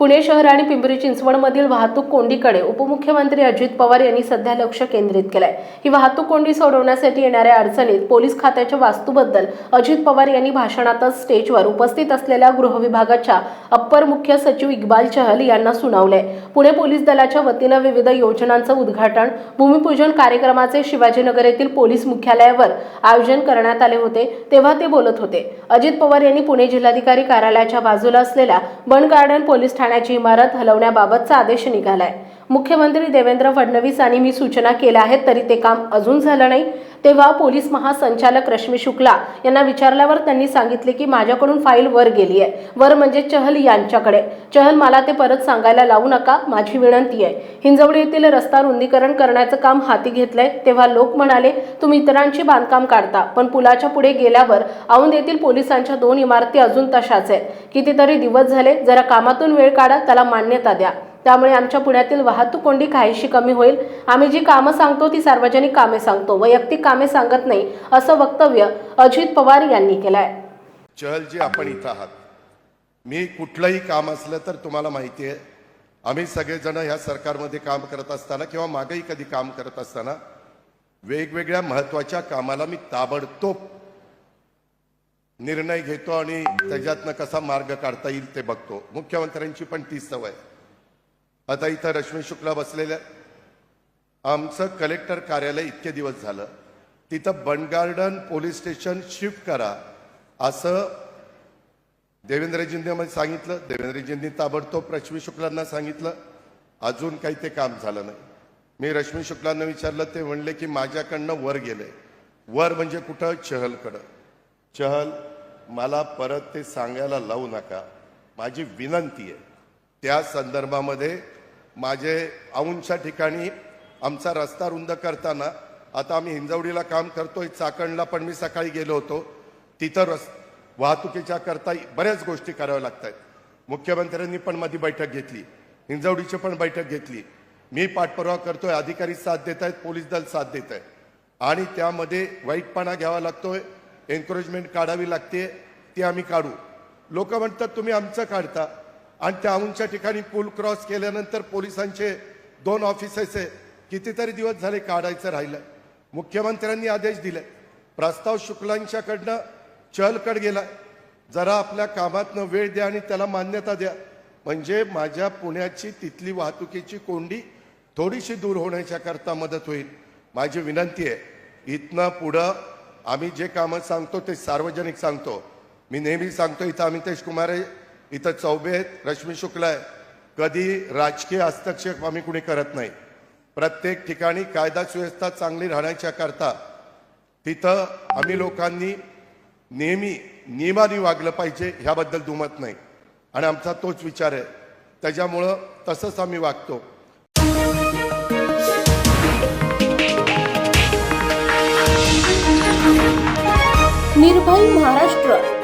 पुणे शहर आणि पिंपरी चिंचवडमधील वाहतूक कोंडीकडे उपमुख्यमंत्री अजित पवार यांनी सध्या लक्ष केंद्रित केलंय. ही वाहतूक कोंडी सोडवण्यासाठी येणाऱ्या अडचणीत पोलीस खात्याच्या वास्तूबद्दल अजित पवार यांनी भाषणातच स्टेजवर उपस्थित असलेल्या गृहविभागाच्या अप्पर मुख्य सचिव इक्बाल चहल यांना सुनावले पुणे पोलीस दलाच्या वतीनं विविध योजनांचं उद्घाटन भूमिपूजन कार्यक्रमाचे शिवाजीनगर येथील पोलीस मुख्यालयावर आयोजन करण्यात आले होते तेव्हा ते बोलत होते. अजित पवार यांनी पुणे जिल्हाधिकारी कार्यालयाच्या बाजूला असलेल्या बन गार्डन पोलीस ठाण्याची इमारत हलवण्याबाबतचा आदेश निघालाय. मुख्यमंत्री देवेंद्र फडणवीस यांनी मी सूचना केल्या आहेत तरी ते काम अजून झालं नाही. तेव्हा पोलीस महासंचालक रश्मी शुक्ला यांना विचारल्यावर त्यांनी सांगितले की माझ्याकडून फाईल वर गेली आहे. वर म्हणजे चहल यांच्याकडे. चहल मला ते परत सांगायला लावू नका माझी विनंती आहे. हिंजवडी येथील रस्ता रुंदीकरण करण्याचं काम हाती घेतलंय तेव्हा लोक म्हणाले तुम्ही इतरांची बांधकाम काढता पण पुलाच्या पुढे गेल्यावर औंध येथील पोलिसांच्या दोन इमारती अजून तशाच आहेत. कितीतरी दिवस झाले जरा कामातून वेळ काढा त्याला मान्यता द्या. त्यामुळे आमच्या पुण्यातील वाहतूक कोंडी काहीशी कमी होईल. आम्ही जी कामं सांगतो ती सार्वजनिक कामे सांगतो. वैयक्तिक कामे सांगत नाही असं वक्तव्य अजित पवार यांनी केलंय. चहलजी आपण इथं आहात. मी कुठलंही काम असलं तर तुम्हाला माहिती आहे आम्ही सगळेजण ह्या सरकारमध्ये काम करत असताना किंवा मागेही कधी काम करत असताना वेगवेगळ्या महत्त्वाच्या कामाला मी ताबडतोब निर्णय घेतो आणि त्याच्यातनं कसा मार्ग काढता येईल ते बघतो. मुख्यमंत्र्यांची पण ती सवय आहे. आता इथं रश्मी शुक्ला बसलेल्या आमचं कलेक्टर कार्यालय इतके दिवस झालं. तिथं बनगार्डन पोलीस स्टेशन शिफ्ट करा असं देवेंद्रजींनी मला सांगितलं. देवेंद्रजींनी ताबडतोब रश्मी शुक्लांना सांगितलं. अजून काही ते काम झालं नाही. मी रश्मी शुक्लांना विचारलं ते म्हणले की माझ्याकडनं वर गेले. वर म्हणजे कुठं? चहलकडं. चहल मला परत ते सांगायला लावू नका. माझी विनंती आहे. त्या संदर्भामध्ये माझे औंधच्या ठिकाणी आमचा रस्ता रुंद करताना आता आम्ही हिंजवडीला काम करतोय चाकणला पण मी सकाळी गेलो होतो तिथं रस वाहतुकीच्या करता बऱ्याच गोष्टी कराव्या लागत आहेत मुख्यमंत्र्यांनी पण माझी बैठक घेतली हिंजवडीची पण बैठक घेतली. मी पाठपुरावा करतोय अधिकारी साथ देत आहेत पोलीस दल साथ देत आहे आणि त्यामध्ये वाईटपणा घ्यावा लागतोय एन्करेजमेंट काढावी लागते ती आम्ही काढू. लोक म्हणतात तुम्ही आमचं काढता. आणि त्या ठिकाणी पूल क्रॉस केल्यानंतर पोलिसांचे दोन ऑफिसेस आहे. कितीतरी दिवस झाले काढायचं राहिलं. मुख्यमंत्र्यांनी आदेश दिले. प्रस्ताव शुक्लांच्याकडनं चलकड गेला. जरा आपल्या कामातनं वेळ द्या आणि त्याला मान्यता द्या. म्हणजे माझ्या पुण्याची तिथली वाहतुकीची कोंडी थोडीशी दूर होण्याच्याकरता मदत होईल. माझी विनंती आहे. इथनं पुढं आम्ही जे कामं सांगतो ते सार्वजनिक सांगतो. मी नेहमी सांगतो इथं अमितेश कुमार आहे इथं चौबे आहेत रश्मी शुक्ला आहे. कधी राजकीय हस्तक्षेप आम्ही कुणी करत नाही. प्रत्येक ठिकाणी कायदा सुव्यवस्था चांगली राहण्याच्या करता तिथं आम्ही लोकांनी नेहमी नियमाने वागलं पाहिजे ह्याबद्दल दुमत नाही. आणि आमचा तोच विचार आहे. त्याच्यामुळं तसंच आम्ही वागतो. निर्भय महाराष्ट्र.